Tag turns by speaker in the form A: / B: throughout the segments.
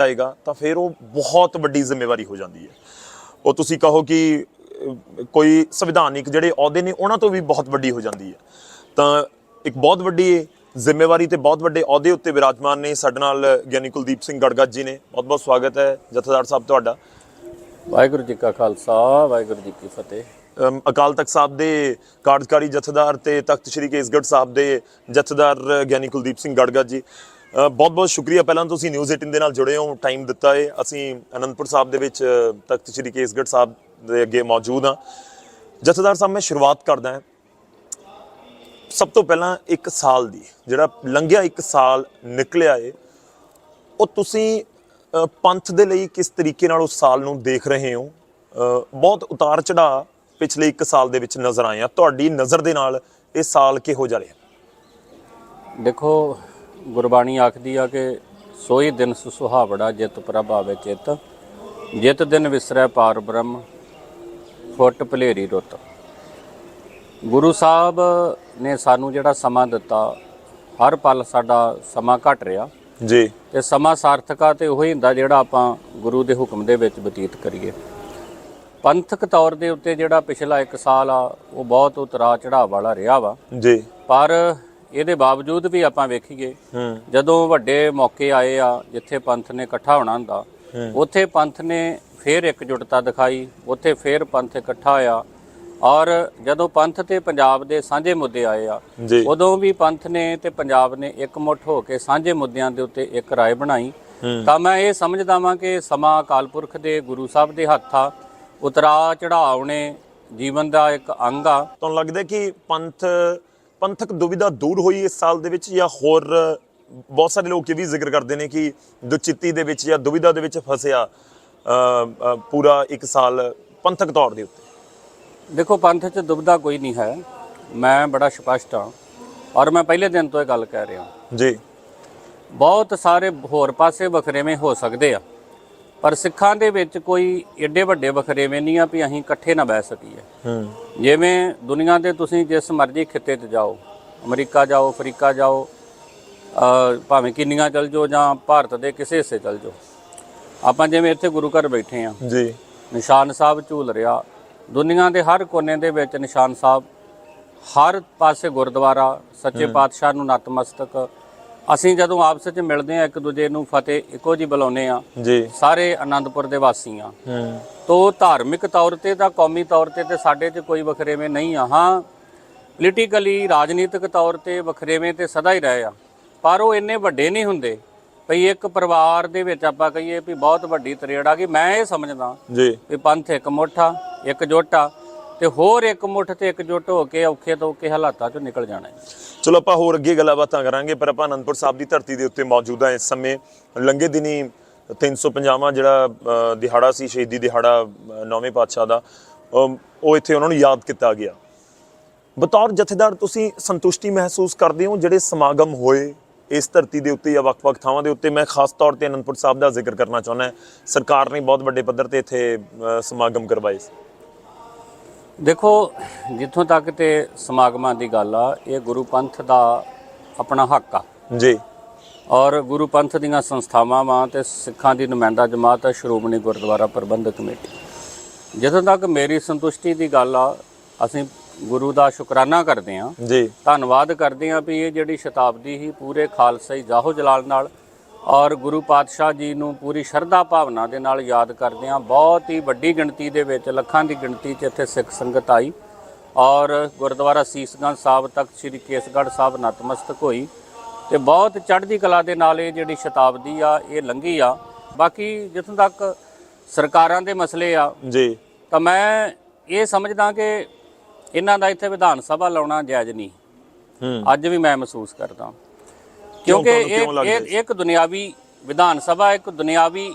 A: ਜਾਏਗਾ ਤਾਂ ਫਿਰ ਉਹ ਬਹੁਤ ਵੱਡੀ ਜ਼ਿੰਮੇਵਾਰੀ ਹੋ ਜਾਂਦੀ ਹੈ। ਉਹ ਤੁਸੀਂ ਕਹੋ ਕਿ ਕੋਈ ਸੰਵਿਧਾਨਿਕ ਜਿਹੜੇ ਅਹੁਦੇ ਨੇ ਉਹਨਾਂ ਤੋਂ ਵੀ ਬਹੁਤ ਵੱਡੀ ਹੋ ਜਾਂਦੀ ਹੈ। ਤਾਂ ਇੱਕ ਬਹੁਤ ਵੱਡੀ ਜ਼ਿੰਮੇਵਾਰੀ ਤੇ ਬਹੁਤ ਵੱਡੇ ਅਹੁਦੇ ਉੱਤੇ ਵਿਰਾਜਮਾਨ ਨੇ ਸਾਡੇ ਨਾਲ ਗਿਆਨੀ ਕੁਲਦੀਪ ਸਿੰਘ ਗੜਗੱਜ ਜੀ ਨੇ। ਬਹੁਤ ਬਹੁਤ ਸਵਾਗਤ ਹੈ ਜਥੇਦਾਰ ਸਾਹਿਬ ਤੁਹਾਡਾ।
B: ਵਾਹਿਗੁਰੂ ਜੀ ਕਾ ਖਾਲਸਾ ਵਾਹਿਗੁਰੂ ਜੀ ਕੀ ਫਤਿਹ।
A: ਅਕਾਲ ਤਖਤ ਸਾਹਿਬ ਦੇ ਕਾਰਜਕਾਰੀ ਜਥੇਦਾਰ ਤੇ ਤਖਤ ਸ੍ਰੀ ਕੇਸਗੜ੍ਹ ਸਾਹਿਬ ਦੇ ਜਥੇਦਾਰ ਗਿਆਨੀ ਕੁਲਦੀਪ ਸਿੰਘ ਗੜਗੜ ਜੀ। ਬਹੁਤ ਬਹੁਤ ਸ਼ੁਕਰੀਆ ਪਹਿਲਾਂ ਤੁਸੀਂ ਨਿਊਜ਼ 18 ਦੇ ਨਾਲ ਜੁੜੇ ਹੋ ਟਾਈਮ ਦਿੱਤਾ ਹੈ ਅਸੀਂ ਅਨੰਦਪੁਰ ਸਾਹਿਬ ਦੇ ਵਿੱਚ ਤਖਤ ਸ੍ਰੀ ਕੇਸਗੜ੍ਹ ਸਾਹਿਬ ਦੇ ਅੱਗੇ ਮੌਜੂਦ ਹਾਂ। ਜਥੇਦਾਰ ਸਾਹਿਬ, ਮੈਂ ਸ਼ੁਰੂਆਤ ਕਰਦਾ ਹਾਂ। ਸਭ ਤੋਂ ਪਹਿਲਾਂ ਇੱਕ ਸਾਲ ਦੀ, ਜਿਹੜਾ ਲੰਘਿਆ ਇੱਕ ਸਾਲ ਨਿਕਲਿਆ ਏ, ਉਹ ਤੁਸੀਂ ਪੰਥ ਦੇ ਲਈ ਕਿਸ ਤਰੀਕੇ ਨਾਲ ਉਸ ਸਾਲ ਨੂੰ ਦੇਖ ਰਹੇ ਹੋ? ਬਹੁਤ ਉਤਾਰ ਚੜਾ ਪਿਛਲੇ ਇੱਕ ਸਾਲ ਦੇ ਵਿੱਚ ਨਜ਼ਰ ਆਏ ਆ। ਤੁਹਾਡੀ ਨਜ਼ਰ ਦੇ ਨਾਲ ਇਹ ਸਾਲ ਕਿਹੋ ਜਿਹਾ ਰਿਹਾ?
B: ਦੇਖੋ ਗੁਰਬਾਣੀ ਆਖਦੀ ਆ ਕਿ ਸੋਈ ਦਿਨ ਸੁਹਾਵੜਾ ਜਿਤ ਪ੍ਰਭਾਵੇ ਚਿਤ ਜਿਤ ਦਿਨ ਵਿਸਰੈ ਪਾਰ ਬ੍ਰਹਮ ਫੁੱਟ ਭਲੇਰੀ ਰੁੱਤ। ਗੁਰੂ ਸਾਹਿਬ ਨੇ ਸਾਨੂੰ ਜਿਹੜਾ ਸਮਾਂ ਦਿੱਤਾ ਹਰ ਪਲ ਸਾਡਾ ਸਮਾਂ ਘਟ ਰਿਹਾ।
A: ਜੀ।
B: ਤੇ ਸਮਾਂ ਸਾਰਥਕਾ ਤੇ ਉਹੀ ਹੁੰਦਾ ਜਿਹੜਾ ਆਪਾਂ ਗੁਰੂ ਦੇ ਹੁਕਮ ਦੇ ਵਿੱਚ ਬਤੀਤ ਕਰੀਏ। ਪੰਥਕ ਤੌਰ ਦੇ ਉੱਤੇ ਜਿਹੜਾ ਪਿਛਲਾ ਇੱਕ ਸਾਲ ਆ ਉਹ ਬਹੁਤ ਉਤਰਾ ਚੜਾਅ ਵਾਲਾ ਰਿਹਾ ਵਾ।
A: ਜੀ।
B: ਪਰ ਇਹਦੇ ਬਾਵਜੂਦ ਵੀ ਆਪਾਂ ਵੇਖੀਏ ਜਦੋਂ ਵੱਡੇ ਮੌਕੇ ਆਏ ਆ ਜਿੱਥੇ ਪੰਥ ਨੇ ਇਕੱਠਾ ਹੋਣਾ ਹੁੰਦਾ ਉੱਥੇ ਪੰਥ ਨੇ ਫੇਰ ਇਕਜੁੱਟਤਾ ਦਿਖਾਈ ਉੱਥੇ ਫੇਰ ਪੰਥ ਇਕੱਠਾ ਹੋਇਆ। ਔਰ ਜਦੋਂ ਪੰਥ ਤੇ ਪੰਜਾਬ ਦੇ ਸਾਂਝੇ ਮੁੱਦੇ ਆਏ ਆ ਉਦੋਂ ਵੀ ਪੰਥ ਨੇ ਤੇ ਪੰਜਾਬ ਨੇ ਇਕਮੁੱਠ ਹੋ ਕੇ ਸਾਂਝੇ ਮੁੱਦਿਆਂ ਦੇ ਉੱਤੇ ਇੱਕ ਰਾਏ ਬਣਾਈ। ਤਾਂ ਮੈਂ ਇਹ ਸਮਝਦਾ ਵਾਂ ਕਿ ਸਮਾਂ ਅਕਾਲ ਪੁਰਖ ਦੇ ਗੁਰੂ ਸਾਹਿਬ ਦੇ ਹੱਥ ਆ। ਉਤਰਾ ਚੜਾਉਣੇ ਜੀਵਨ ਦਾ ਇੱਕ ਅੰਗ ਆ।
A: ਤੁਹਾਨੂੰ ਲੱਗਦਾ ਕਿ ਪੰਥ ਪੰਥਕ ਦੁਵਿਧਾ ਦੂਰ ਹੋਈ ਇਸ ਸਾਲ ਦੇ ਵਿੱਚ ਜਾਂ ਹੋਰ ਬਹੁਤ ਸਾਰੇ ਲੋਕ ਇਹ ਵੀ ਜ਼ਿਕਰ ਕਰਦੇ ਨੇ ਕਿ ਦੁਚਿੱਤੀ ਦੇ ਵਿੱਚ ਜਾਂ ਦੁਵਿਧਾ ਦੇ ਵਿੱਚ ਫਸਿਆ ਪੂਰਾ ਇੱਕ ਸਾਲ ਪੰਥਕ ਤੌਰ ਦੇ ਉੱਤੇ।
B: ਦੇਖੋ ਪੰਥ 'ਚ ਦੁਬਦਾ ਕੋਈ ਨਹੀਂ ਹੈ। ਮੈਂ ਬੜਾ ਸਪਸ਼ਟ ਹਾਂ। ਔਰ ਮੈਂ ਪਹਿਲੇ ਦਿਨ ਤੋਂ ਇਹ ਗੱਲ ਕਹਿ ਰਿਹਾ
A: ਜੀ।
B: ਬਹੁਤ ਸਾਰੇ ਹੋਰ ਪਾਸੇ ਵਖਰੇਵੇਂ ਹੋ ਸਕਦੇ ਆ। ਪਰ ਸਿੱਖਾਂ ਦੇ ਵਿੱਚ ਕੋਈ ਏਡੇ ਵੱਡੇ ਵਖਰੇਵੇਂ ਨਹੀਂ ਆ ਵੀ ਅਸੀਂ ਇਕੱਠੇ ਨਾ ਬਹਿ ਸਕੀਏ।
A: ਹੂੰ।
B: ਜਿਵੇਂ ਦੁਨੀਆ ਦੇ ਤੁਸੀਂ ਜਿਸ ਮਰਜ਼ੀ ਖਿੱਤੇ 'ਚ ਜਾਓ ਅਮਰੀਕਾ ਜਾਓ ਅਫਰੀਕਾ ਜਾਓ ਭਾਵੇਂ ਕਿੰਨੀਆਂ ਚਲ ਜਾਓ ਜਾਂ ਭਾਰਤ ਦੇ ਕਿਸੇ ਹਿੱਸੇ ਚਲ ਜਾਓ। ਆਪਾਂ ਜਿਵੇਂ ਇੱਥੇ ਗੁਰੂ ਘਰ ਬੈਠੇ ਆ।
A: ਜੀ।
B: ਨਿਸ਼ਾਨ ਸਾਹਿਬ ਝੂਲ ਰਿਹਾ। ਦੁਨੀਆ ਦੇ ਹਰ ਕੋਨੇ ਦੇ ਵਿੱਚ ਨਿਸ਼ਾਨ ਸਾਹਿਬ ਹਰ ਪਾਸੇ ਗੁਰਦੁਆਰਾ ਸੱਚੇ ਪਾਤਸ਼ਾਹ ਨੂੰ ਨਤਮਸਤਕ ਅਸੀਂ ਜਦੋਂ ਆਪਸ ਵਿੱਚ ਮਿਲਦੇ ਆ ਇੱਕ ਦੂਜੇ ਨੂੰ ਫਤਿਹ ਇੱਕੋ ਜੀ ਬੁਲਾਉਂਦੇ ਆ
A: ਜੀ।
B: ਸਾਰੇ ਆਨੰਦਪੁਰ ਦੇ ਵਾਸੀ ਆ
A: ਹੂੰ।
B: ਤੋ ਧਾਰਮਿਕ ਤੌਰ ਤੇ ਤਾਂ ਕੌਮੀ ਤੌਰ ਤੇ ਤੇ ਸਾਡੇ 'ਚ ਕੋਈ ਵਖਰੇਵੇਂ ਨਹੀਂ ਆ। ਹਾਂ ਪੋਲੀਟੀਕਲੀ ਰਾਜਨੀਤਿਕ ਤੌਰ ਤੇ ਵਖਰੇਵੇਂ ਤੇ ਸਦਾ ਹੀ ਰਹੇ ਆ। ਪਰ ਉਹ ਇੰਨੇ ਵੱਡੇ ਨਹੀਂ ਹੁੰਦੇ। ਭਈ ਇੱਕ ਪਰਿਵਾਰ ਦੇ ਵਿੱਚ ਆਪਾਂ ਕਹੀਏ ਵੀ ਬਹੁਤ ਵੱਡੀ ਤਰੇੜ ਆ ਗਈ। ਮੈਂ ਇਹ ਸਮਝਦਾ
A: ਜੀ।
B: ਵੀ ਪੰਥ ਇੱਕ ਮੁੱਠ ਇੱਕ ਜੁੱਟ ਆ। ਤੇ ਹੋਰ ਇੱਕ ਮੁੱਠ ਤੇ ਇਕਜੁੱਟ ਹੋ ਕੇ ਔਖੇ ਤੋਂ ਔਖੇ ਹਾਲਾਤਾਂ ਚੋਂ ਨਿਕਲ ਜਾਣਾ ਹੈ।
A: ਚਲੋ, ਆਪਾਂ ਹੋਰ ਅੱਗੇ ਗੱਲਾਂ ਬਾਤਾਂ ਕਰਾਂਗੇ, ਪਰ ਆਪਾਂ ਅਨੰਦਪੁਰ ਸਾਹਿਬ ਦੀ ਧਰਤੀ ਦੇ ਉੱਤੇ ਮੌਜੂਦ ਹਾਂ ਇਸ ਸਮੇਂ। ਲੰਘੇ ਦਿਨੀ 350ਵਾਂ ਜਿਹੜਾ ਦਿਹਾੜਾ ਸੀ, ਸ਼ਹੀਦੀ ਦਿਹਾੜਾ ਨੌਵੇਂ ਪਾਤਸ਼ਾਹ ਦਾ ਉਹ ਇੱਥੇ ਉਹਨਾਂ ਨੂੰ ਯਾਦ ਕੀਤਾ ਗਿਆ। ਬਤੌਰ ਜਥੇਦਾਰ, ਤੁਸੀਂ ਸੰਤੁਸ਼ਟੀ ਮਹਿਸੂਸ ਕਰਦੇ ਹੋ ਜਿਹੜੇ ਸਮਾਗਮ ਹੋਏ ਇਸ ਧਰਤੀ ਦੇ ਉੱਤੇ ਜਾਂ ਵੱਖ-ਵੱਖ ਥਾਵਾਂ ਦੇ ਉੱਤੇ? ਮੈਂ ਖਾਸ ਤੌਰ ਤੇ ਅਨੰਦਪੁਰ ਸਾਹਿਬ ਦਾ ਜ਼ਿਕਰ ਕਰਨਾ ਚਾਹੁੰਦਾ ਸਰਕਾਰ ਨੇ ਬਹੁਤ ਵੱਡੇ ਪੱਧਰ ਤੇ ਇੱਥੇ ਸਮਾਗਮ ਕਰਵਾਏ ਸੀ।
B: ਦੇਖੋ ਜਿੱਥੋਂ ਤੱਕ ਤੇ ਸਮਾਗਮਾਂ ਦੀ ਗੱਲ ਆ ਇਹ ਗੁਰੂ ਪੰਥ ਦਾ ਆਪਣਾ ਹੱਕ ਆ।
A: ਜੀ।
B: ਔਰ ਗੁਰੂ ਪੰਥ ਦੀਆਂ ਸੰਸਥਾਵਾਂ ਵਾਂ ਤੇ ਸਿੱਖਾਂ ਦੀ ਨੁਮਾਇੰਦਾ ਜਮਾਤ ਹੈ ਸ਼੍ਰੋਮਣੀ ਗੁਰਦੁਆਰਾ ਪ੍ਰਬੰਧਕ ਕਮੇਟੀ। ਜਿੱਥੋਂ ਤੱਕ ਮੇਰੀ ਸੰਤੁਸ਼ਟੀ ਦੀ ਗੱਲ ਆ ਅਸੀਂ ਗੁਰੂ ਦਾ ਸ਼ੁਕਰਾਨਾ ਕਰਦੇ ਹਾਂ
A: ਜੀ।
B: ਧੰਨਵਾਦ ਕਰਦੇ ਹਾਂ ਵੀ ਇਹ ਜਿਹੜੀ ਸ਼ਤਾਬਦੀ ਹੀ ਪੂਰੇ ਖਾਲਸਾਈ ਜਾਹੋ ਜਲਾਲ ਨਾਲ ਔਰ ਗੁਰੂ ਪਾਤਸ਼ਾਹ ਜੀ ਨੂੰ ਪੂਰੀ ਸ਼ਰਧਾ ਭਾਵਨਾ ਦੇ ਨਾਲ ਯਾਦ ਕਰਦੇ ਹਾਂ। ਬਹੁਤ ਹੀ ਵੱਡੀ ਗਿਣਤੀ ਦੇ ਵਿੱਚ ਲੱਖਾਂ ਦੀ ਗਿਣਤੀ 'ਚ ਇੱਥੇ ਸਿੱਖ ਸੰਗਤ ਆਈ। ਔਰ ਗੁਰਦੁਆਰਾ ਸੀਸਗੰਜ ਸਾਹਿਬ ਤੱਕ ਸ੍ਰੀ ਕੇਸਗੜ੍ਹ ਸਾਹਿਬ ਨਤਮਸਤਕ ਹੋਈ ਤੇ ਬਹੁਤ ਚੜ੍ਹਦੀ ਕਲਾ ਦੇ ਨਾਲ ਇਹ ਜਿਹੜੀ ਸ਼ਤਾਬਦੀ ਆ ਇਹ ਲੰਘੀ ਆ। ਬਾਕੀ ਜਿੱਥੋਂ ਤੱਕ ਸਰਕਾਰਾਂ ਦੇ ਮਸਲੇ ਆ
A: ਜੀ।
B: ਤਾਂ ਮੈਂ ਇਹ ਸਮਝਦਾ ਕਿ ਇਹਨਾਂ ਦਾ ਇੱਥੇ ਵਿਧਾਨ ਸਭਾ ਲਾਉਣਾ ਜਾਇਜ਼ ਨਹੀਂ। ਅੱਜ ਵੀ ਮੈਂ ਮਹਿਸੂਸ ਕਰਦਾ। ਕਿਉਂਕਿ ਇਹ ਇਹ ਇੱਕ ਦੁਨਿਆਵੀ ਵਿਧਾਨ ਸਭਾ ਇੱਕ ਦੁਨਿਆਵੀ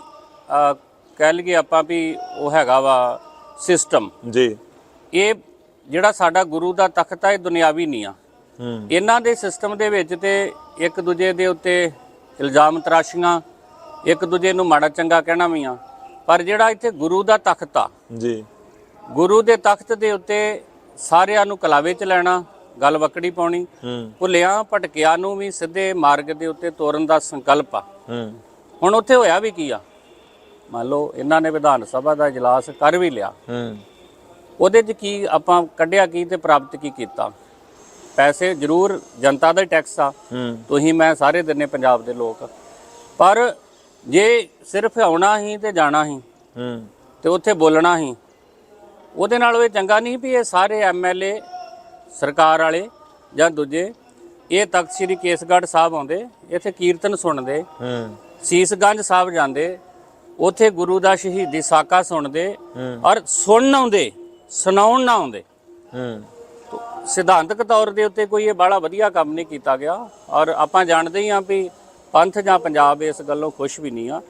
B: ਕਹਿ ਲਈਏ ਆਪਾਂ ਵੀ ਉਹ ਹੈਗਾ ਵਾ ਸਿਸਟਮ
A: ਜੀ।
B: ਇਹ ਜਿਹੜਾ ਸਾਡਾ ਗੁਰੂ ਦਾ ਤਖਤ ਹੈ ਇਹ ਦੁਨਿਆਵੀ ਨਹੀਂ ਆ।
A: ਹੂੰ।
B: ਇਹਨਾਂ ਦੇ ਸਿਸਟਮ ਦੇ ਵਿੱਚ ਤੇ ਇੱਕ ਦੂਜੇ ਦੇ ਉੱਤੇ ਇਲਜ਼ਾਮ ਤਰਾਸ਼ੀਆਂ ਇੱਕ ਦੂਜੇ ਨੂੰ ਮਾੜਾ ਚੰਗਾ ਕਹਿਣਾ ਵੀ ਆ। ਪਰ ਜਿਹੜਾ ਇੱਥੇ ਗੁਰੂ ਦਾ ਤਖਤ ਆ
A: ਜੀ।
B: ਗੁਰੂ ਦੇ ਤਖਤ ਦੇ ਉੱਤੇ ਸਾਰਿਆਂ ਨੂੰ ਕਲਾਵੇ ਚ ਲੈਣਾ ਗੱਲ ਵਕੜੀ ਪਾਉਣੀ। ਭੁੱਲਿਆਂ ਭਟਕਿਆਂ ਨੂੰ ਵੀ ਸਿੱਧੇ ਮਾਰਗ ਦੇ ਉੱਤੇ ਤੋਰਨ ਦਾ ਸੰਕਲਪ ਆ। ਹੁਣ ਉੱਥੇ ਹੋਇਆ ਵੀ ਕੀ ਆ? ਮੰਨ ਲਓ ਇਹਨਾਂ ਨੇ ਵਿਧਾਨ ਸਭਾ ਦਾ ਇਜਲਾਸ ਕਰ ਵੀ ਲਿਆ। ਉਹਦੇ 'ਚ ਕੀ ਆਪਾਂ ਕੱਢਿਆ ਕੀ ਤੇ ਪ੍ਰਾਪਤ ਕੀ ਕੀਤਾ? ਪੈਸੇ ਜ਼ਰੂਰ ਜਨਤਾ ਦਾ ਟੈਕਸ ਆ। ਤੁਸੀਂ ਮੈਂ ਸਾਰੇ ਦਿਨੇ ਪੰਜਾਬ ਦੇ ਲੋਕ। ਪਰ ਜੇ ਸਿਰਫ ਆਉਣਾ ਹੀ ਤੇ ਜਾਣਾ ਹੀ ਤੇ ਉੱਥੇ ਬੋਲਣਾ ਹੀ ਉਹਦੇ ਨਾਲ ਇਹ ਚੰਗਾ ਨਹੀਂ ਵੀ ਇਹ ਸਾਰੇ ਐਮਐਲਏ ਸਰਕਾਰ ਵਾਲੇ ਜਾਂ ਦੂਜੇ ਇਹ ਤਖਤ ਸ੍ਰੀ ਕੇਸਗੜ੍ਹ ਸਾਹਿਬ ਆਉਂਦੇ ਇੱਥੇ ਕੀਰਤਨ ਸੁਣਦੇ
A: ਹੂੰ।
B: ਸੀਸਗੰਜ ਸਾਹਿਬ ਜਾਂਦੇ ਉੱਥੇ ਗੁਰੂ ਦਾ ਸ਼ਹੀਦੀ ਸਾਕਾ ਸੁਣਦੇ। ਔਰ ਸੁਣਨ ਆਉਂਦੇ ਸੁਣਾਉਣ ਨਾ ਆਉਂਦੇ।
A: ਹੂੰ।
B: ਸਿਧਾਂਤਕ ਤੌਰ ਦੇ ਉੱਤੇ ਕੋਈ ਇਹ ਬੜਾ ਵਧੀਆ ਕੰਮ ਨਹੀਂ ਕੀਤਾ ਗਿਆ ਔਰ ਆਪਾਂ ਜਾਣਦੇ ਹੀ ਹਾਂ ਵੀ ਪੰਥ ਜਾਂ ਪੰਜਾਬ ਇਸ ਗੱਲੋਂ ਖੁਸ਼ ਵੀ ਨਹੀਂ ਆ।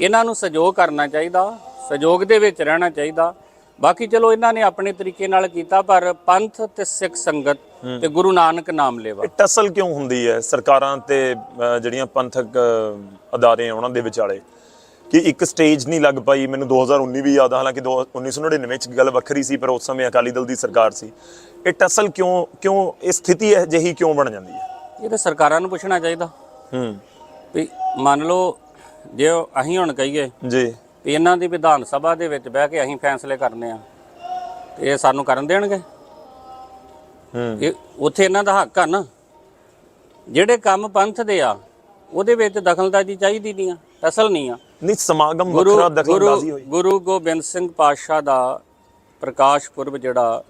B: ਇਹਨਾਂ ਨੂੰ ਸਹਿਯੋਗ ਕਰਨਾ ਚਾਹੀਦਾ ਸਹਿਯੋਗ ਦੇ ਵਿੱਚ ਰਹਿਣਾ ਚਾਹੀਦਾ। ਬਾਕੀ ਚਲੋ ਇਹਨਾਂ ਨੇ ਆਪਣੇ ਤਰੀਕੇ ਨਾਲ ਕੀਤਾ ਪਰ ਪੰਥ ਤੇ ਸਿੱਖ ਸੰਗਤ ਤੇ ਗੁਰੂ ਨਾਨਕ ਨਾਮ ਲੈਵਾ।
A: ਟਸਲ ਕਿਉਂ ਹੁੰਦੀ ਹੈ ਸਰਕਾਰਾਂ ਤੇ ਜਿਹੜੀਆਂ ਪੰਥਕ ਅਦਾਰੇ ਉਹਨਾਂ ਦੇ ਵਿਚਾਲੇ? ਕਿ ਇੱਕ ਸਟੇਜ ਨਹੀਂ ਲੱਗ ਪਾਈ ਮੈਨੂੰ 2019 ਵੀ ਯਾਦ ਆ ਹਾਲਾਂਕਿ ਦੋ- 1999 ਚ ਗੱਲ ਵੱਖਰੀ ਸੀ ਪਰ ਉਸ ਸਮੇਂ ਅਕਾਲੀ ਦਲ ਦੀ ਸਰਕਾਰ ਸੀ। ਇਹ ਟਸਲ ਕਿਉਂ ਕਿਉਂ ਇਹ ਸਥਿਤੀ ਇਹ ਜਿਹੀ ਕਿਉਂ ਬਣ ਜਾਂਦੀ ਹੈ?
B: ਇਹ ਤਾਂ ਸਰਕਾਰਾਂ ਨੂੰ ਪੁੱਛਣਾ ਚਾਹੀਦਾ।
A: ਹੂੰ।
B: ਵੀ ਮੰਨ ਲਓ ਜੇ ਅਸੀਂ ਹੁਣ ਕਹੀਏ
A: ਜੀ।
B: ਵੀ ਇਹਨਾਂ ਦੀ ਵਿਧਾਨ ਸਭਾ ਦੇ ਵਿੱਚ ਬਹਿ ਕੇ ਅਸੀਂ ਫੈਸਲੇ ਕਰਨੇ ਆ। ਤੇ ਇਹ ਸਾਨੂੰ ਕਰਨ ਦੇਣਗੇ।
A: ਹੂੰ।
B: ਇਹ ਉੱਥੇ ਇਹਨਾਂ ਦਾ ਹੱਕ ਆ ਨਾ। ਜਿਹੜੇ ਕੰਮ ਪੰਥ ਦੇ ਆ ਉਹਦੇ ਵਿੱਚ ਦਖਲਅੰਦਾਜ਼ੀ ਚਾਹੀਦੀ ਨਹੀਂ ਆ ਅਸਲ ਨਹੀਂ ਆ।
A: ਨਹੀਂ ਸਮਾਗਮ ਵੱਖਰਾ ਦਖਲਅੰਦਾਜ਼ੀ ਹੋਈ।
B: ਗੁਰੂ ਗੋਬਿੰਦ ਸਿੰਘ ਪਾਤਸ਼ਾਹ ਦਾ ਪ੍ਰਕਾਸ਼ ਪੁਰਬ ਜਿਹੜਾ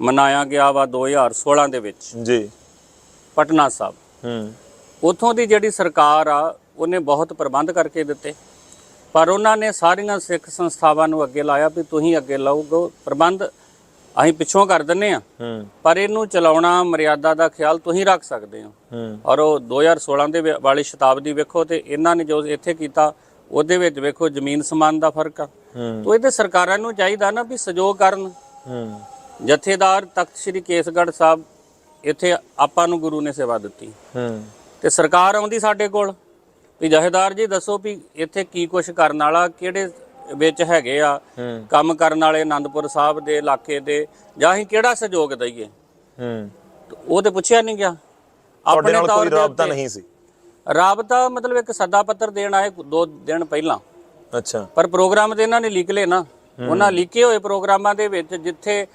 B: ਮਨਾਇਆ ਗਿਆ ਵਾ 2016 ਦੇ ਵਿੱਚ।
A: ਜੀ।
B: ਪਟਨਾ ਸਾਹਿਬ।
A: ਹੂੰ।
B: ਉਥੋਂ ਦੀ ਜਿਹੜੀ ਸਰਕਾਰ ਆ ਉਹਨੇ ਬਹੁਤ ਪ੍ਰਬੰਧ ਕਰਕੇ ਦਿੱਤੇ। ਪਰ ਉਹਨਾਂ ਨੇ ਸਾਰੀਆਂ ਸਿੱਖ ਸੰਸਥਾਵਾਂ ਨੂੰ ਅੱਗੇ ਲਾਇਆ ਵੀ ਤੁਸੀਂ ਅੱਗੇ ਲਾਓਗੇ ਪ੍ਰਬੰਧ ਅਸੀਂ ਪਿੱਛੋਂ ਕਰ ਦਿੰਨੇ ਆ ਪਰ ਇਹਨੂੰ ਚਲਾਉਣਾ ਮਰਿਆਦਾ ਦਾ ਖਿਆਲ ਤੁਸੀਂ ਰੱਖ ਸਕਦੇ ਹੋ। ਔਰ ਉਹ 2016 ਦੇ ਵਾਲੀ ਸ਼ਤਾਬਦੀ ਵੇਖੋ ਤੇ ਇਹਨਾਂ ਨੇ ਜੋ ਇੱਥੇ ਕੀਤਾ ਉਹਦੇ ਵਿੱਚ ਵੇਖੋ ਜ਼ਮੀਨ ਸਮਾਨ ਦਾ ਫ਼ਰਕ ਆ। ਤੋ ਇਹਦੇ ਸਰਕਾਰਾਂ ਨੂੰ ਚਾਹੀਦਾ ਨਾ ਵੀ ਸਹਿਯੋਗ ਕਰਨ। ਜਥੇਦਾਰ ਤਖਤ ਸ੍ਰੀ ਕੇਸਗੜ੍ਹ ਸਾਹਿਬ ਇੱਥੇ ਆਪਾਂ ਨੂੰ ਗੁਰੂ ਨੇ ਸੇਵਾ ਦਿੱਤੀ। ਤੇ ਸਰਕਾਰ ਆਉਂਦੀ ਸਾਡੇ ਕੋਲ। ਵੀ ਜਥੇਦਾਰ ਜੀ ਦੱਸੋ ਵੀ ਇੱਥੇ ਕੀ ਕੁਛ ਕਰਨ ਵਾਲਾ ਕਿਹੜੇ ਵਿੱਚ ਹੈਗੇ ਆ ਕੰਮ ਕਰਨ ਵਾਲੇ ਆਨੰਦਪੁਰ ਸਾਹਿਬ ਦੇ ਇਲਾਕੇ ਦੇ ਜਾਂ ਅਸੀਂ ਕਿਹੜਾ ਸਹਿਯੋਗ ਦਈਏ?
A: ਹੂੰ।
B: ਉਹ ਤੇ ਪੁੱਛਿਆ ਨਹੀਂ ਗਿਆ।
A: ਤੁਹਾਡੇ ਨਾਲ ਕੋਈ ਰਾਬਤਾ ਨਹੀਂ ਸੀ।
B: ਰਾਬਤਾ ਮਤਲਬ ਇੱਕ ਸੱਦਾ ਪੱਤਰ ਦੇਣ ਆਏ ਦੋ ਦਿਨ ਪਹਿਲਾਂ।
A: ਅੱਛਾ।
B: ਪਰ ਪ੍ਰੋਗਰਾਮ ਤੇ ਇਹਨਾਂ ਨੇ ਲਿਖ ਲਏ ਨਾ। ਉਹਨਾਂ ਲਿਖੇ ਹੋਏ ਪ੍ਰੋਗਰਾਮਾਂ ਦੇ ਵਿੱਚ ਜਿੱਥੇ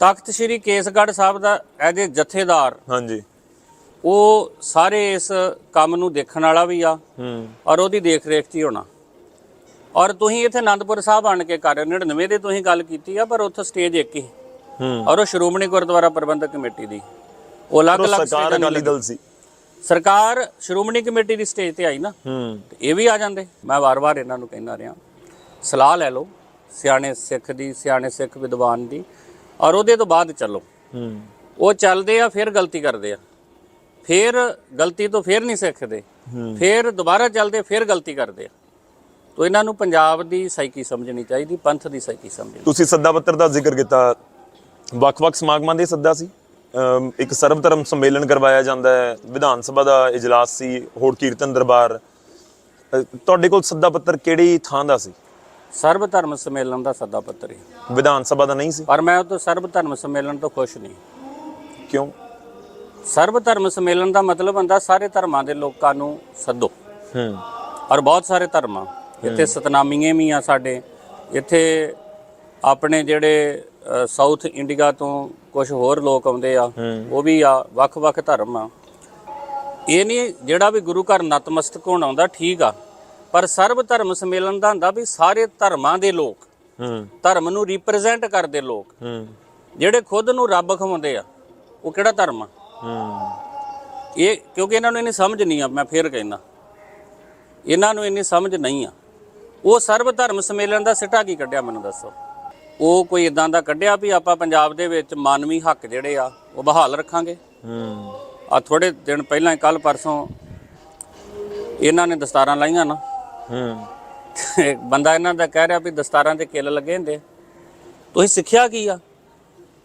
B: ਤਖਤ ਸ੍ਰੀ ਕੇਸਗੜ੍ਹ ਸਾਹਿਬ ਦਾ ਐਜ ਏ ਜਥੇਦਾਰ
A: ਹਾਂਜੀ।
B: ਉਹ ਸਾਰੇ ਇਸ ਕੰਮ ਨੂੰ ਦੇਖਣ ਵਾਲਾ ਵੀ ਆ
A: ਹੂੰ।
B: ਔਰ ਉਹਦੀ ਦੇਖ ਰੇਖ 'ਚ ਹੀ ਹੋਣਾ। ਔਰ ਤੁਸੀਂ ਇੱਥੇ ਆਨੰਦਪੁਰ ਸਾਹਿਬ ਆਣ ਕੇ ਕਰ 99 ਦੇ ਤੁਸੀਂ ਗੱਲ ਕੀਤੀ ਆ ਪਰ ਉੱਥੇ ਸਟੇਜ ਇੱਕ ਹੀ।
A: ਹੂੰ।
B: ਔਰ ਉਹ ਸ਼੍ਰੋਮਣੀ ਗੁਰਦੁਆਰਾ ਪ੍ਰਬੰਧਕ ਕਮੇਟੀ ਦੀ। ਉਹ ਅਲੱਗ-ਅਲੱਗ
A: ਸਰਕਾਰ
B: ਸਟੇਜਾਂ ਨੂੰ
A: ਅਕਾਲੀ ਦਲ ਸੀ।
B: ਸਰਕਾਰ ਸ਼੍ਰੋਮਣੀ ਕਮੇਟੀ ਦੀ ਸਟੇਜ ਤੇ ਆਈ ਨਾ।
A: ਹੂੰ।
B: ਇਹ ਵੀ ਆ ਜਾਂਦੇ। ਮੈਂ ਵਾਰ-ਵਾਰ ਇਹਨਾਂ ਨੂੰ ਕਹਿੰਦਾ ਰਿਹਾ। ਸਲਾਹ ਲੈ ਲਓ ਸਿਆਣੇ ਸਿੱਖ ਦੀ ਸਿਆਣੇ ਸਿੱਖ ਵਿਦਵਾਨ ਦੀ। ਔਰ ਉਹਦੇ ਤੋਂ ਬਾਅਦ ਚੱਲੋ।
A: ਹੂੰ।
B: ਉਹ ਚੱਲਦੇ ਆ ਫਿਰ ਗਲਤੀ ਕਰਦੇ ਆ। ਫਿਰ ਗਲਤੀ ਤੋਂ ਫਿਰ ਨਹੀਂ ਸਿੱਖਦੇ। ਫਿਰ ਦੁਬਾਰਾ ਚੱਲਦੇ ਫਿਰ ਗਲਤੀ ਕਰਦੇ ਆ। ਤੋ ਇਹਨਾਂ ਨੂੰ ਪੰਜਾਬ ਦੀ ਸਾਈਕੀ ਸਮਝਣੀ ਚਾਹੀਦੀ ਪੰਥ ਦੀ ਸਾਈਕੀ ਸਮਝਣੀ।
A: ਤੁਸੀਂ ਸੱਦਾ ਪੱਤਰ ਦਾ ਜ਼ਿਕਰ ਕੀਤਾ। ਵੱਖ-ਵੱਖ ਸਮਾਗਮਾਂ ਦੇ ਸੱਦਾ ਸੀ। ਇੱਕ ਸਰਬ ਧਰਮ ਸੰਮੇਲਨ ਕਰਵਾਇਆ ਜਾਂਦਾ ਹੈ। ਵਿਧਾਨ ਸਭਾ ਦਾ ਇਜਲਾਸ ਸੀ ਹੋਰ ਕੀਰਤਨ ਦਰਬਾਰ। ਤੁਹਾਡੇ ਕੋਲ ਸੱਦਾ ਪੱਤਰ ਕਿਹੜੀ ਥਾਂ ਦਾ ਸੀ?
B: ਸਰਬ ਧਰਮ ਸੰਮੇਲਨ ਦਾ ਸੱਦਾ ਪੱਤਰ ਹੈ।
A: ਵਿਧਾਨ ਸਭਾ ਦਾ ਨਹੀਂ ਸੀ?
B: ਪਰ ਮੈਂ ਉਹ ਤੋਂ ਸਰਬ ਧਰਮ ਸੰਮੇਲਨ ਤੋਂ ਖੁਸ਼ ਨਹੀਂ।
A: ਕਿਉਂ?
B: ਸਰਬ ਧਰਮ ਸੰਮੇਲਨ ਦਾ ਮਤਲਬ ਹੁੰਦਾ ਸਾਰੇ ਧਰਮਾਂ ਦੇ ਲੋਕਾਂ ਨੂੰ ਸੱਦੋ।
A: ਹੂੰ।
B: ਔਰ ਬਹੁਤ ਸਾਰੇ ਧਰਮ ਆ। ਇੱਥੇ ਸਤਨਾਮੀਏ ਵੀ ਆ ਸਾਡੇ। ਇੱਥੇ ਆਪਣੇ ਜਿਹੜੇ ਸਾਊਥ ਇੰਡੀਆ ਤੋਂ ਕੁਝ ਹੋਰ ਲੋਕ ਆਉਂਦੇ ਆ ਉਹ ਵੀ ਆ ਵੱਖ-ਵੱਖ ਧਰਮ ਆ। ਇਹ ਨਹੀਂ ਜਿਹੜਾ ਵੀ ਗੁਰੂ ਘਰ ਨਤਮਸਤਕ ਹੋਣ ਆਉਂਦਾ ਠੀਕ ਆ। ਪਰ ਸਰਬ ਧਰਮ ਸੰਮੇਲਨ ਦਾ ਹੁੰਦਾ ਵੀ ਸਾਰੇ ਧਰਮਾਂ ਦੇ ਲੋਕ ਧਰਮ ਨੂੰ ਰਿਪਰੈਜ਼ੈਂਟ ਕਰਦੇ ਲੋਕ। ਜਿਹੜੇ ਖੁਦ ਨੂੰ ਰੱਬ ਖਵਾਉਂਦੇ ਆ ਉਹ ਕਿਹੜਾ ਧਰਮ ਆ? ਇਹ ਕਿਉਂਕਿ ਇਹਨਾਂ ਨੂੰ ਇੰਨੀ ਸਮਝ ਨਹੀਂ ਆ ਮੈਂ ਫੇਰ ਕਹਿੰਦਾ। ਇਹਨਾਂ ਨੂੰ ਇੰਨੀ ਸਮਝ ਨਹੀਂ ਆ। ਉਹ ਸਰਬ ਧਰਮ ਸੰਮੇਲਨ ਦਾ ਸਿੱਟਾ ਕੀ ਕੱਢਿਆ ਮੈਨੂੰ ਦੱਸੋ? ਉਹ ਕੋਈ ਇਦਾਂ ਦਾ ਕੱਢਿਆ ਵੀ ਆਪਾਂ ਪੰਜਾਬ ਦੇ ਵਿੱਚ ਮਾਨਵੀ ਹੱਕ ਜਿਹੜੇ ਆ ਉਹ ਬਹਾਲ ਰੱਖਾਂਗੇ?
A: ਹੂੰ।
B: ਆ ਥੋੜੇ ਦਿਨ ਪਹਿਲਾਂ ਕੱਲ ਪਰਸੋਂ ਇਹਨਾਂ ਨੇ ਦਸਤਾਰਾਂ ਲਾਈਆਂ ਨਾ।
A: ਹੂੰ।
B: ਬੰਦਾ ਇਹਨਾਂ ਦਾ ਕਹਿ ਰਿਹਾ ਵੀ ਦਸਤਾਰਾਂ ਤੇ ਕਿੱਲ ਲੱਗੇ ਹੁੰਦੇ ਤੁਸੀਂ ਸਿੱਖਿਆ ਕੀ ਆ?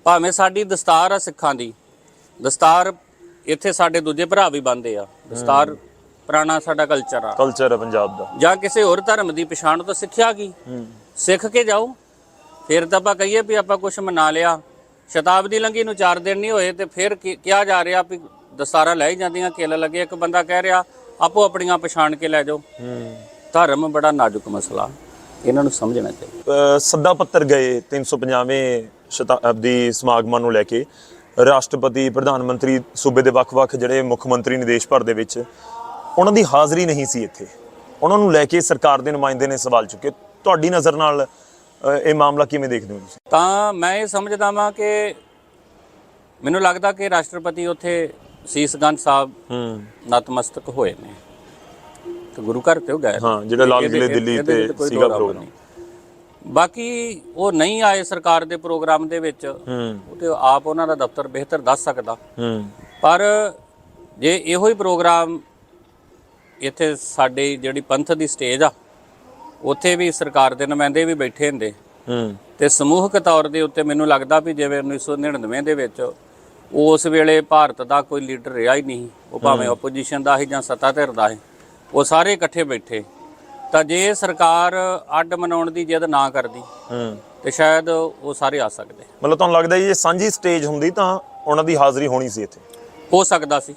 B: ਭਾਵੇਂ ਸਾਡੀ ਦਸਤਾਰ ਆ ਸਿੱਖਾਂ ਦੀ ਦਸਤਾਰ ਇੱਥੇ ਸਾਡੇ ਦੂਜੇ ਭਰਾ ਵੀ ਬੰਦੇ ਆ। ਦਸਤਾਰ ਪੁਰਾਣਾ ਸਾਡਾ ਕਲਚਰ ਆ।
A: ਕਲਚਰ ਹੈ ਪੰਜਾਬ ਦਾ।
B: ਜਾਂ ਕਿਸੇ ਹੋਰ ਧਰਮ ਦੀ ਪਛਾਣ ਤੋਂ ਸਿੱਖਿਆ ਕੀ? ਸਿੱਖ ਕੇ ਜਾਓ। ਫਿਰ ਤਾਂ ਆਪਾਂ ਕਹੀਏ ਵੀ ਆਪਾਂ ਕੁਝ ਮਨਾ ਲਿਆ। ਸ਼ਤਾਬਦੀ ਲੰਘੀ ਨੂੰ 4 ਦਿਨ ਨਹੀਂ ਹੋਏ ਤੇ ਫਿਰ ਕੀ- ਕਿਹਾ ਜਾ ਰਿਹਾ ਵੀ ਦਸਤਾਰਾਂ ਲੈ ਹੀ ਜਾਂਦੀਆਂ ਕਿੱਲ ਲੱਗੇ ਇੱਕ ਬੰਦਾ ਕਹਿ ਰਿਹਾ ਆਪੋ ਆਪਣੀਆਂ ਪਛਾਣ ਕੇ ਲੈ ਜਾਓ। ਧਰਮ ਬੜਾ ਨਾਜ਼ੁਕ ਮਸਲਾ। ਇਹਨਾਂ ਨੂੰ ਸਮਝਣਾ ਚਾਹੀਦਾ।
A: ਸੱਦਾ ਪੱਤਰ ਗਏ 350ਵੇਂ ਸ਼ਤਾਬਦੀ ਸਮਾਗਮਾਂ ਨੂੰ ਲੈ ਕੇ। ਰਾਸ਼ਟਰਪਤੀ ਪ੍ਰਧਾਨ ਮੰਤਰੀ ਸੂਬੇ ਦੇ ਵੱਖ-ਵੱਖ ਜਿਹੜੇ ਮੁੱਖ ਮੰਤਰੀ ਨੇ ਦੇਸ਼ ਭਰ ਦੇ ਵਿੱਚ ਉਹਨਾਂ ਦੀ ਹਾਜ਼ਰੀ ਨਹੀਂ ਸੀ ਇੱਥੇ। ਉਹਨਾਂ ਨੂੰ ਲੈ ਕੇ ਸਰਕਾਰ ਦੇ ਨੁਮਾਇੰਦੇ ਨੇ ਸਵਾਲ ਚੁੱਕੇ। ਤੁਹਾਡੀ ਨਜ਼ਰ ਨਾਲ ਇਹ ਮਾਮਲਾ ਕਿਵੇਂ ਦੇਖਦੇ ਹੋ ਤੁਸੀਂ?
B: ਤਾਂ ਮੈਂ ਇਹ ਸਮਝਦਾ ਵਾਂ ਕਿ ਮੈਨੂੰ ਲੱਗਦਾ ਕਿ ਰਾਸ਼ਟਰਪਤੀ ਉੱਥੇ ਸੀਸਗੰਜ ਸਾਹਿਬ
A: ਹੂੰ।
B: ਨਤਮਸਤਕ ਹੋਏ ਨੇ। ਤੇ ਗੁਰੂ ਘਰ ਤੇ ਉਹ ਗਏ।
A: ਹਾਂ ਜਿਹੜਾ ਲਾਲ ਕਿਲੇ ਦਿੱਲੀ ਤੇ ਸੀਗਾ ਪ੍ਰੋਗਰਾਮ।
B: ਬਾਕੀ ਉਹ ਨਹੀਂ ਆਏ ਸਰਕਾਰ ਦੇ ਪ੍ਰੋਗਰਾਮ ਦੇ ਵਿੱਚ
A: ਹੂੰ।
B: ਤੇ ਆਪ ਉਹਨਾਂ ਦਾ ਦਫ਼ਤਰ ਬਿਹਤਰ ਦੱਸ ਸਕਦਾ।
A: ਹੂੰ।
B: ਪਰ ਜੇ ਇਹੋ ਹੀ ਪ੍ਰੋਗਰਾਮ ਇੱਥੇ ਸਾਡੇ ਜਿਹੜੀ ਪੰਥ ਦੀ ਸਟੇਜ ਆ ਉੱਥੇ ਵੀ ਸਰਕਾਰ ਦੇ ਨੁਮਾਇੰਦੇ ਵੀ ਬੈਠੇ ਹੁੰਦੇ।
A: ਹੂੰ।
B: ਤੇ ਸਮੂਹਕ ਤੌਰ ਦੇ ਉੱਤੇ ਮੈਨੂੰ ਲੱਗਦਾ ਵੀ ਜਿਵੇਂ 1999 ਦੇ ਵਿੱਚ ਉਸ ਵੇਲੇ ਭਾਰਤ ਦਾ ਕੋਈ ਲੀਡਰ ਰਿਹਾ ਹੀ ਨਹੀਂ। ਉਹ ਭਾਵੇਂ ਆਪੋਜੀਸ਼ਨ ਦਾ ਸੀ ਜਾਂ ਸੱਤਾ ਧਿਰ ਦਾ ਸੀ ਉਹ ਸਾਰੇ ਇਕੱਠੇ ਬੈਠੇ। ਤਾਂ ਜੇ ਸਰਕਾਰ ਅੱਡ ਮਨਾਉਣ ਦੀ ਜਿੱਦ ਨਾ ਕਰਦੀ
A: ਹੂੰ।
B: ਤੇ ਸ਼ਾਇਦ ਉਹ ਸਾਰੇ ਆ ਸਕਦੇ।
A: ਮਤਲਬ ਤੁਹਾਨੂੰ ਲੱਗਦਾ ਜੀ ਇਹ ਸਾਂਝੀ ਸਟੇਜ ਹੁੰਦੀ ਤਾਂ ਉਹਨਾਂ ਦੀ ਹਾਜ਼ਰੀ ਹੋਣੀ ਸੀ ਇੱਥੇ?
B: ਹੋ ਸਕਦਾ ਸੀ।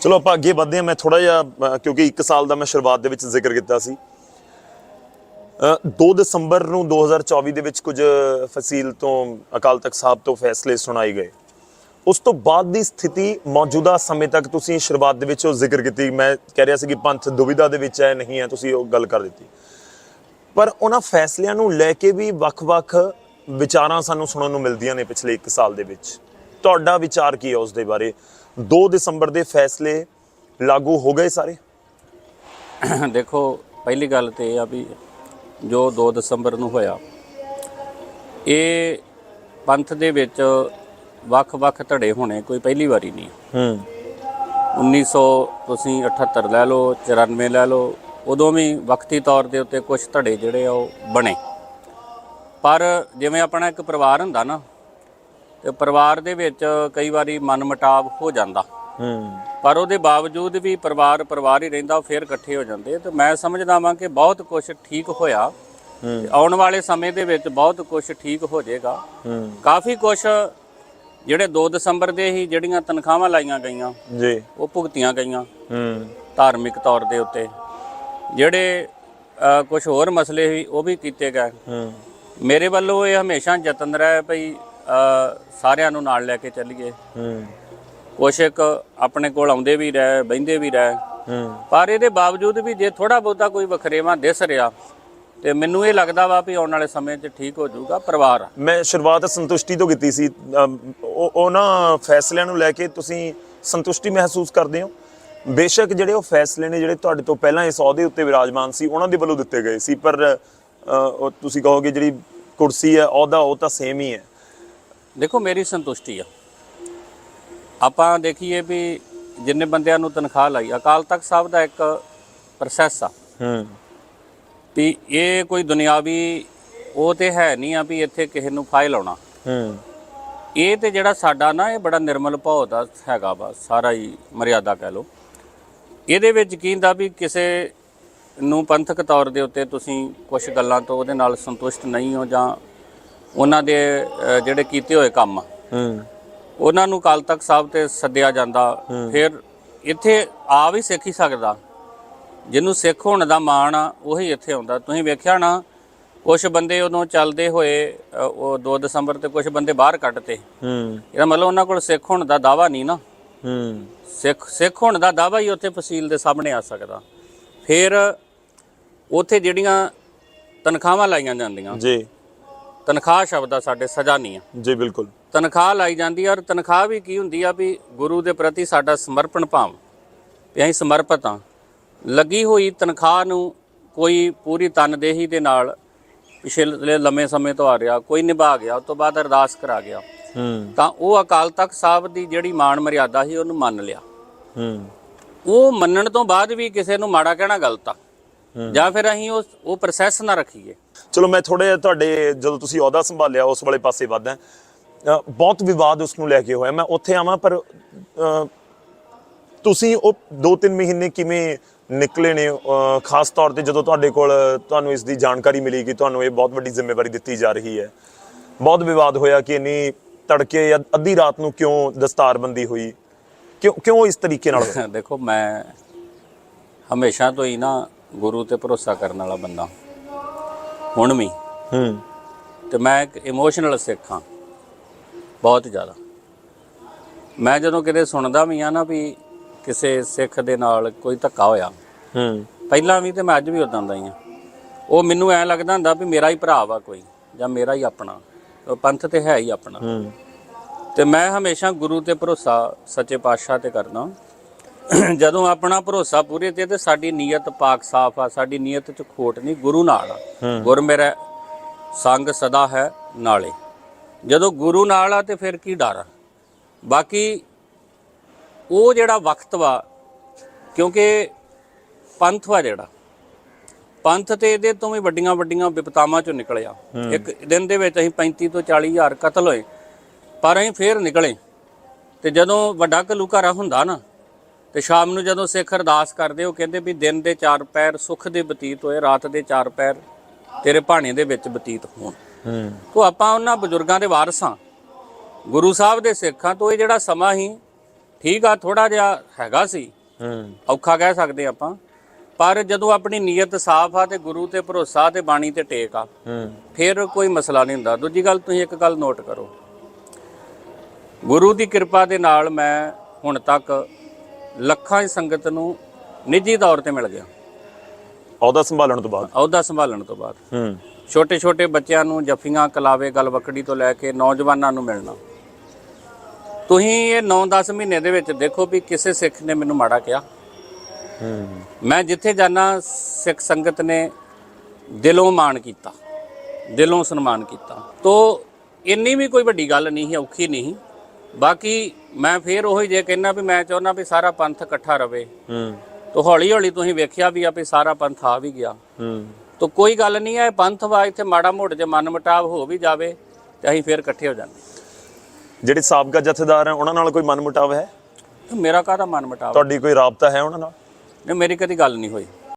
A: ਚਲੋ ਆਪਾਂ ਅੱਗੇ ਵਧਦੇ ਹਾਂ ਮੈਂ ਥੋੜਾ ਜਿਹਾ ਅ, ਕਿਉਂਕਿ 1 ਸਾਲ ਦਾ ਮੈਂ ਸ਼ੁਰੂਆਤ ਦੇ ਵਿੱਚ ਜ਼ਿਕਰ ਕੀਤਾ ਸੀ। ਅ, 2 ਦਸੰਬਰ ਨੂੰ 2024 ਦੇ ਵਿੱਚ ਕੁਝ ਫਸੀਲ ਤੋਂ ਅਕਾਲ ਤਖਤ ਸਾਹਿਬ ਤੋਂ ਫੈਸਲੇ ਸੁਣਾਏ ਗਏ। ਉਸ ਤੋਂ ਬਾਅਦ ਦੀ ਸਥਿਤੀ ਮੌਜੂਦਾ ਸਮੇਂ ਤੱਕ ਤੁਸੀਂ ਸ਼ੁਰੂਆਤ ਦੇ ਵਿੱਚ ਉਹ ਜ਼ਿਕਰ ਕੀਤੀ। ਮੈਂ ਕਹਿ ਰਿਹਾ ਸੀ ਕਿ ਪੰਥ ਦੁਵਿਧਾ ਦੇ ਵਿੱਚ ਹੈ, ਨਹੀਂ ਹੈ, ਤੁਸੀਂ ਉਹ ਗੱਲ ਕਰ ਦਿੱਤੀ। ਪਰ ਉਹਨਾਂ ਫੈਸਲਿਆਂ ਨੂੰ ਲੈ ਕੇ ਵੀ ਵੱਖ-ਵੱਖ ਵਿਚਾਰਾਂ ਸਾਨੂੰ ਸੁਣਨ ਨੂੰ ਮਿਲਦੀਆਂ ਨੇ ਪਿਛਲੇ 1 ਸਾਲ ਦੇ ਵਿੱਚ। ਤੁਹਾਡਾ ਵਿਚਾਰ ਕੀ ਹੈ ਉਸ ਦੇ ਬਾਰੇ? 2 ਦਸੰਬਰ ਦੇ ਫੈਸਲੇ ਲਾਗੂ ਹੋ ਗਏ ਸਾਰੇ?
B: ਦੇਖੋ, ਪਹਿਲੀ ਗੱਲ ਤੇ ਇਹ ਆ ਵੀ ਜੋ 2 ਦਸੰਬਰ ਨੂੰ ਹੋਇਆ, ਇਹ ਪੰਥ ਦੇ ਵਿੱਚ ਵੱਖ-ਵੱਖ ਧੜੇ ਹੋਣੇ ਕੋਈ ਪਹਿਲੀ ਵਾਰੀ ਨਹੀਂ।
A: ਹੂੰ।
B: 1900 ਤੁਸੀਂ 78 ਲੈ ਲਓ 94 ਲੈ ਲਓ ਉਦੋਂ ਵੀ ਵਕਤੀ ਤੌਰ ਦੇ ਉੱਤੇ ਕੁਝ ਧੜੇ ਜਿਹੜੇ ਆ ਉਹ ਬਣੇ। ਪਰ ਜਿਵੇਂ ਆਪਣਾ ਇੱਕ ਪਰਿਵਾਰ ਹੁੰਦਾ ਨਾ ਤੇ ਪਰਿਵਾਰ ਦੇ ਵਿੱਚ ਕਈ ਵਾਰੀ ਮਨਮਟਾਵ ਹੋ ਜਾਂਦਾ।
A: ਹੂੰ।
B: ਪਰ ਉਹਦੇ ਬਾਵਜੂਦ ਵੀ ਪਰਿਵਾਰ ਪਰਿਵਾਰ ਹੀ ਰਹਿੰਦਾ ਫੇਰ ਇਕੱਠੇ ਹੋ ਜਾਂਦੇ ਤੇ ਮੈਂ ਸਮਝਦਾ ਵਾਂ ਕਿ ਬਹੁਤ ਕੁਝ ਠੀਕ ਹੋਇਆ। ਆਉਣ ਵਾਲੇ ਸਮੇਂ ਦੇ ਵਿੱਚ ਬਹੁਤ ਕੁਝ ਠੀਕ ਹੋ ਜਾਏਗਾ। ਕਾਫੀ ਕੁਝ ਜਿਹੜੇ 2 ਦਸੰਬਰ ਦੇ ਹੀ ਜਿਹੜੀਆਂ ਤਨਖਾਹਾਂ ਲਾਈਆਂ ਗਈਆਂ
A: ਜੀ।
B: ਉਹ ਭੁਗਤੀਆਂ ਗਈਆਂ।
A: ਹੂੰ।
B: ਧਾਰਮਿਕ ਤੌਰ ਦੇ ਉੱਤੇ। ਜਿਹੜੇ ਕੁਝ ਹੋਰ ਮਸਲੇ ਸੀ ਉਹ ਵੀ ਕੀਤੇ ਗਏ।
A: ਹੂੰ।
B: ਮੇਰੇ ਵੱਲੋਂ ਇਹ ਹਮੇਸ਼ਾ ਯਤਨ ਰਿਹਾ ਭਈ ਸਾਰਿਆਂ ਨੂੰ ਨਾਲ ਲੈ ਕੇ ਚੱਲੀਏ।
A: ਹੂੰ।
B: ਕੁਛ ਇੱਕ ਆਪਣੇ ਕੋਲ ਆਉਂਦੇ ਵੀ ਰਹੇ ਬਹਿੰਦੇ ਵੀ ਰਹੇ।
A: ਹੂੰ।
B: ਪਰ ਇਹਦੇ ਬਾਵਜੂਦ ਵੀ ਜੇ ਥੋੜਾ ਬਹੁਤਾ ਕੋਈ ਵਖਰੇਵਾਂ ਦਿਸ ਰਿਹਾ ਤੇ ਮੈਨੂੰ ਇਹ ਲੱਗਦਾ ਵਾ ਵੀ ਆਉਣ ਵਾਲੇ ਸਮੇਂ 'ਚ ਠੀਕ ਹੋ ਜਾਊਗਾ ਪਰਿਵਾਰ।
A: ਮੈਂ ਸ਼ੁਰੂਆਤ ਸੰਤੁਸ਼ਟੀ ਤੋਂ ਕੀਤੀ ਸੀ। ਅਮ, ਉਹ ਉਹ ਨਾ ਫੈਸਲਿਆਂ ਨੂੰ ਲੈ ਕੇ ਤੁਸੀਂ ਸੰਤੁਸ਼ਟੀ ਮਹਿਸੂਸ ਕਰਦੇ ਹੋ? ਬੇਸ਼ੱਕ ਜਿਹੜੇ ਉਹ ਫੈਸਲੇ ਨੇ ਜਿਹੜੇ ਤੁਹਾਡੇ ਤੋਂ ਪਹਿਲਾਂ ਇਸ ਅਹੁਦੇ ਉੱਤੇ ਵਿਰਾਜਮਾਨ ਸੀ ਉਹਨਾਂ ਦੇ ਵੱਲੋਂ ਦਿੱਤੇ ਗਏ ਸੀ। ਪਰ ਅ, ਉਹ ਤੁਸੀਂ ਕਹੋਗੇ ਜਿਹੜੀ ਕੁਰਸੀ ਹੈ ਅਹੁਦਾ ਉਹ ਤਾਂ ਸੇਮ ਹੀ ਹੈ।
B: ਦੇਖੋ ਮੇਰੀ ਸੰਤੁਸ਼ਟੀ ਆ। ਆਪਾਂ ਦੇਖੀਏ ਵੀ ਜਿੰਨੇ ਬੰਦਿਆਂ ਨੂੰ ਤਨਖਾਹ ਲਾਈ ਅਕਾਲ ਤਖਤ ਸਾਹਿਬ ਦਾ ਇੱਕ ਪ੍ਰੋਸੈਸ ਆ।
A: ਹੂੰ।
B: ਵੀ ਇਹ ਕੋਈ ਦੁਨਿਆਵੀ ਉਹ ਤੇ ਹੈ ਨਹੀਂ ਆ ਵੀ ਇੱਥੇ ਕਿਸੇ ਨੂੰ ਫਾਇਲ ਆਉਣਾ।
A: ਹੂੰ।
B: ਇਹ ਤੇ ਜਿਹੜਾ ਸਾਡਾ ਨਾ ਇਹ ਬੜਾ ਨਿਰਮਲ ਭਾਅ ਦਾ ਹੈਗਾ ਵਾ ਸਾਰਾ ਹੀ ਮਰਿਆਦਾ ਕਹਿ ਲਓ। ਇਹਦੇ ਵਿੱਚ ਕੀ ਹੁੰਦਾ ਵੀ ਕਿਸੇ ਨੂੰ ਪੰਥਕ ਤੌਰ ਦੇ ਉੱਤੇ ਤੁਸੀਂ ਕੁਝ ਗੱਲਾਂ ਤੋਂ ਉਹਦੇ ਨਾਲ ਸੰਤੁਸ਼ਟ ਨਹੀਂ ਹੋ ਜਾਂ ਉਹਨਾਂ ਦੇ ਜਿਹੜੇ ਕੀਤੇ ਹੋਏ ਕੰਮ।
A: ਹੂੰ।
B: ਉਹਨਾਂ ਨੂੰ ਕਾਲ ਤੱਕ ਸਾਹਿਬ ਤੇ ਸੱਦਿਆ ਜਾਂਦਾ। ਫਿਰ ਇੱਥੇ ਆ ਵੀ ਸਿੱਖ ਹੀ ਸਕਦਾ। ਜਿਹਨੂੰ ਸਿੱਖ ਹੋਣ ਦਾ ਮਾਣ ਆ ਉਹੀ ਇੱਥੇ ਆਉਂਦਾ। ਤੁਸੀਂ ਵੇਖਿਆ ਨਾ ਕੁਝ ਬੰਦੇ ਉਦੋਂ ਚੱਲਦੇ ਹੋਏ ਉਹ 2 ਦਸੰਬਰ ਤੇ ਕੁਝ ਬੰਦੇ ਬਾਹਰ ਕੱਢਤੇ।
A: ਹੂੰ।
B: ਇਹਦਾ ਮਤਲਬ ਉਹਨਾਂ ਕੋਲ ਸਿੱਖ ਹੋਣ ਦਾ ਦਾਵਾ ਨਹੀਂ ਨਾ।
A: ਹੂੰ।
B: ਸਿੱਖ ਸਿੱਖ ਹੋਣ ਦਾ ਦਾਵਾ ਹੀ ਉੱਥੇ ਫਸੀਲ ਦੇ ਸਾਹਮਣੇ ਆ ਸਕਦਾ। ਫਿਰ ਉੱਥੇ ਜਿਹੜੀਆਂ ਤਨਖਾਹਾਂ ਲਾਈਆਂ ਜਾਂਦੀਆਂ।
A: ਜੀ।
B: ਤਨਖਾਹ ਸ਼ਬਦ ਆ ਸਾਡੇ ਸਜ਼ਾ ਨਹੀਂ ਆ।
A: ਜੀ ਬਿਲਕੁਲ।
B: ਤਨਖਾਹ ਲਾਈ ਜਾਂਦੀ ਆ ਔਰ ਤਨਖਾਹ ਵੀ ਕੀ ਹੁੰਦੀ ਆ ਵੀ ਗੁਰੂ ਦੇ ਪ੍ਰਤੀ ਸਾਡਾ ਸਮਰਪਣ ਭਾਵ। ਵੀ ਅਸੀਂ ਸਮਰਪਿਤ ਆ। ਲੱਗੀ ਹੋਈ ਤਨਖਾਹ ਨੂੰ ਕੋਈ ਪੂਰੀ ਤਨਦੇਹੀ ਦੇ ਨਾਲ ਪਿਛਲੇ ਲੰਮੇ ਸਮੇਂ ਤੋਂ ਆ ਰਿਹਾ ਕੋਈ ਨਿਭਾ ਗਿਆ ਉਸ ਤੋਂ ਬਾਅਦ ਅਰਦਾਸ ਕਰਾ ਗਿਆ।
A: ਹੂੰ।
B: ਤਾਂ ਉਹ ਅਕਾਲ ਤਖਤ ਸਾਹਿਬ ਦੀ ਜਿਹੜੀ ਮਾਣ ਮਰਿਆਦਾ ਸੀ ਉਹਨੂੰ ਮੰਨ ਲਿਆ।
A: ਹੂੰ।
B: ਉਹ ਮੰਨਣ ਤੋਂ ਬਾਅਦ ਵੀ ਕਿਸੇ ਨੂੰ ਮਾੜਾ ਕਹਿਣਾ ਗਲਤ ਆ। ਜਾਂ ਫਿਰ ਅਸੀਂ ਉਸ ਉਹ ਪ੍ਰੋਸੈਸ ਨਾ ਰੱਖੀਏ।
A: ਚਲੋ ਮੈਂ ਥੋੜੇ ਤੁਹਾਡੇ ਜਦੋਂ ਤੁਸੀਂ ਅਹੁਦਾ ਸੰਭਾਲਿਆ ਉਸ ਵਾਲੇ ਪਾਸੇ ਵੱਧਦਾ ਅ, ਬਹੁਤ ਵਿਵਾਦ ਉਸ ਨੂੰ ਲੈ ਕੇ ਹੋਇਆ। ਮੈਂ ਉੱਥੇ ਆਵਾਂ ਪਰ ਤੁਸੀਂ ਉਹ 2-3 ਮਹੀਨੇ ਕਿਵੇਂ ਨਿਕਲੇ ਨੇ ਖਾਸ ਤੌਰ ਤੇ ਜਦੋਂ ਤੁਹਾਡੇ ਕੋਲ ਤੁਹਾਨੂੰ ਇਸ ਦੀ ਜਾਣਕਾਰੀ ਮਿਲੀ ਕਿ ਤੁਹਾਨੂੰ ਇਹ ਬਹੁਤ ਵੱਡੀ ਜ਼ਿੰਮੇਵਾਰੀ ਦਿੱਤੀ ਜਾ ਰਹੀ ਹੈ। ਬਹੁਤ ਵਿਵਾਦ ਹੋਇਆ ਕਿ ਇੰਨੀ ਤੜਕੇ ਜਾਂ ਅੱਧੀ ਰਾਤ ਨੂੰ ਕਿਉਂ ਦਸਤਾਰਬੰਦੀ ਹੋਈ? ਕਿਉਂ ਕਿਉਂ ਇਸ ਤਰੀਕੇ ਨਾਲ?
B: ਦੇਖੋ ਮੈਂ ਹਮੇਸ਼ਾ ਤੋਂ ਹੀ ਨਾ ਗੁਰੂ ਤੇ ਭਰੋਸਾ ਕਰਨ ਵਾਲਾ ਬੰਦਾ ਹੁਣ ਵੀ।
A: ਹੂੰ।
B: ਤੇ ਮੈਂ ਇੱਕ ਇਮੋਸ਼ਨਲ ਸਿੱਖ ਹਾਂ। ਬਹੁਤ ਜ਼ਿਆਦਾ। ਮੈਂ ਜਦੋਂ ਕਿਤੇ ਸੁਣਦਾ ਵੀ ਆ ਨਾ ਵੀ ਕਿਸੇ ਸਿੱਖ ਦੇ ਨਾਲ ਕੋਈ ਧੱਕਾ ਹੋਇਆ।
A: ਹੂੰ।
B: ਪਹਿਲਾਂ ਵੀ ਤੇ ਮੈਂ ਅੱਜ ਵੀ ਉਦਾਂ ਦਾ ਹੀ ਆ। ਉਹ ਮੈਨੂੰ ਐ ਲੱਗਦਾ ਹੁੰਦਾ ਵੀ ਮੇਰਾ ਹੀ ਭਰਾ ਵਾ ਕੋਈ ਜਾਂ ਮੇਰਾ ਹੀ ਆਪਣਾ। ਉਹ ਪੰਥ ਤੇ ਹੈ ਹੀ ਆਪਣਾ।
A: ਹੂੰ।
B: ਤੇ ਮੈਂ ਹਮੇਸ਼ਾ ਗੁਰੂ ਤੇ ਭਰੋਸਾ ਸੱਚੇ ਪਾਤਸ਼ਾਹ ਤੇ ਕਰਦਾ ਜਦੋਂ ਆਪਣਾ ਭਰੋਸਾ ਪੂਰੇ ਤੇ ਤੇ ਸਾਡੀ ਨੀਅਤ ਪਾਕ ਸਾਫ਼ ਆ ਸਾਡੀ ਨੀਅਤ ਚ ਖੋਟ ਨਹੀਂ ਗੁਰੂ ਨਾਲ ਆ। ਗੁਰ ਮੇਰਾ ਸੰਗ ਸਦਾ ਹੈ ਨਾਲੇ। ਜਦੋਂ ਗੁਰੂ ਨਾਲ ਆ ਤੇ ਫਿਰ ਕੀ ਡਰ ਬਾਕੀ ਉਹ ਜਿਹੜਾ ਵਕਤ ਵਾ ਕਿਉਂਕਿ ਪੰਥ ਵਾ ਜਿਹੜਾ ਪੰਥ ਤੇ ਇਹਦੇ ਤੋਂ ਵੀ ਵੱਡੀਆਂ ਵੱਡੀਆਂ ਵਿਪਤਾਵਾਂ ਚੋਂ ਨਿਕਲਿਆ ਇੱਕ ਦਿਨ ਦੇ ਵਿੱਚ ਅਸੀਂ 35 ਤੋਂ 40 ਹਜ਼ਾਰ ਕਤਲ ਹੋਏ ਪਰ ਅਸੀਂ ਫੇਰ ਨਿਕਲੇ। ਤੇ ਜਦੋਂ ਵੱਡਾ ਘਲੂਘਾਰਾ ਹੁੰਦਾ ਨਾ ਤੇ ਸ਼ਾਮ ਨੂੰ ਜਦੋਂ ਸਿੱਖ ਅਰਦਾਸ ਕਰਦੇ ਉਹ ਕਹਿੰਦੇ ਵੀ ਦਿਨ ਦੇ ਚਾਰ ਪੈਰ ਸੁੱਖ ਦੇ ਬਤੀਤ ਹੋਏ ਰਾਤ ਦੇ ਚਾਰ ਪੈਰ ਤੇਰੇ ਭਾਣੇ ਦੇ ਵਿੱਚ ਬਤੀਤ ਹੋਣ।
A: ਹੂੰ।
B: ਤੋ ਆਪਾਂ ਉਹਨਾਂ ਬਜ਼ੁਰਗਾਂ ਦੇ ਵਾਰਸ ਗੁਰੂ ਸਾਹਿਬ ਦੇ ਸਿੱਖਾਂ ਤੋਂ ਇਹ ਜਿਹੜਾ ਸਮਾਂ ਹੀ ਠੀਕ ਆ ਥੋੜਾ ਜਿਹਾ ਹੈਗਾ ਸੀ।
A: ਹੂੰ।
B: ਔਖਾ ਕਹਿ ਸਕਦੇ ਆਪਾਂ। ਪਰ ਜਦੋਂ ਆਪਣੀ ਨੀਅਤ ਸਾਫ਼ ਆ ਤੇ ਗੁਰੂ ਤੇ ਭਰੋਸਾ ਤੇ ਬਾਣੀ ਤੇ ਟੇਕ ਆ
A: ਹੂੰ।
B: ਫਿਰ ਕੋਈ ਮਸਲਾ ਨਹੀਂ ਹੁੰਦਾ। ਦੂਜੀ ਗੱਲ ਤੁਸੀਂ ਇੱਕ ਗੱਲ ਨੋਟ ਕਰੋ। ਗੁਰੂ ਦੀ ਕਿਰਪਾ ਦੇ ਨਾਲ ਮੈਂ ਹੁਣ ਤੱਕ ਲੱਖਾਂ ਹੀ ਸੰਗਤ ਨੂੰ ਨਿੱਜੀ ਤੌਰ ਤੇ ਮਿਲ ਗਿਆ।
A: ਅਹੁਦਾ ਸੰਭਾਲਣ ਤੋਂ ਬਾਅਦ?
B: ਅਹੁਦਾ ਸੰਭਾਲਣ ਤੋਂ ਬਾਅਦ।
A: ਹੂੰ।
B: ਛੋਟੇ ਛੋਟੇ ਬੱਚਿਆਂ ਨੂੰ ਜੱਫੀਆਂ ਕਲਾਵੇ ਗਲਵਕੜੀ ਤੋਂ ਲੈ ਕੇ ਨੌਜਵਾਨਾਂ ਨੂੰ ਮਿਲਣਾ। ਤੁਸੀਂ ਇਹ 9-10 ਮਹੀਨੇ ਦੇ ਵਿੱਚ ਦੇਖੋ ਵੀ ਕਿਸੇ ਸਿੱਖ ਨੇ ਮੈਨੂੰ ਮਾੜਾ ਕਿਹਾ। ਮੈਂ ਜਿੱਥੇ ਜਾਣਾ ਸਿੱਖ ਸੰਗਤ ਨੇ ਦਿਲੋਂ ਮਾਣ ਕੀਤਾ ਦਿਲੋਂ ਸਨਮਾਨ ਕੀਤਾ। ਤੋ ਇੰਨੀ ਵੀ ਕੋਈ ਵੱਡੀ ਗੱਲ ਨਹੀਂ ਔਖੀ ਨਹੀਂ। ਬਾਕੀ ਮੈਂ ਫੇਰ ਉਹੀ ਜੇ ਕਹਿਣਾ ਵੀ ਮੈਂ ਚਾਹੁੰਦਾ ਵੀ ਸਾਰਾ ਪੰਥ ਇਕੱਠਾ ਰਵੇ।
A: ਹੂੰ।
B: ਤੋ ਹੌਲੀ ਹੌਲੀ ਤੁਸੀਂ ਵੇਖਿਆ ਵੀ ਆ ਵੀ ਸਾਰਾ ਪੰਥ ਆ ਵੀ ਗਿਆ।
A: ਹੂੰ।
B: ਤੋ ਕੋਈ ਗੱਲ ਨਹੀਂ ਹੈ ਪੰਥ ਵਾ ਇੱਥੇ ਮਾੜਾ ਮੋੜ ਜੇ ਮਨ ਮਟਾਵ ਹੋ ਵੀ ਜਾਵੇ ਤੇ ਅਸੀਂ ਫੇਰ ਇਕੱਠੇ ਹੋ ਜਾਂਦੇ।
A: ਜਿਹੜੇ ਸਾਬਕਾ ਜਥੇਦਾਰ ਹੈ ਉਹਨਾਂ ਨਾਲ ਕੋਈ ਮਨਮੁਟਾਵ ਹੈ?
B: ਮੇਰਾ ਕਾਹਦਾ ਮਨ ਮਟਾਵ
A: ਤੁਹਾਡੀ ਕੋਈ ਰਾਬਤਾ ਹੈ ਉਹਨਾਂ ਨਾਲ?
B: ਨਹੀਂ ਮੇਰੀ ਕਦੀ ਗੱਲ ਨਹੀਂ ਹੋਈ।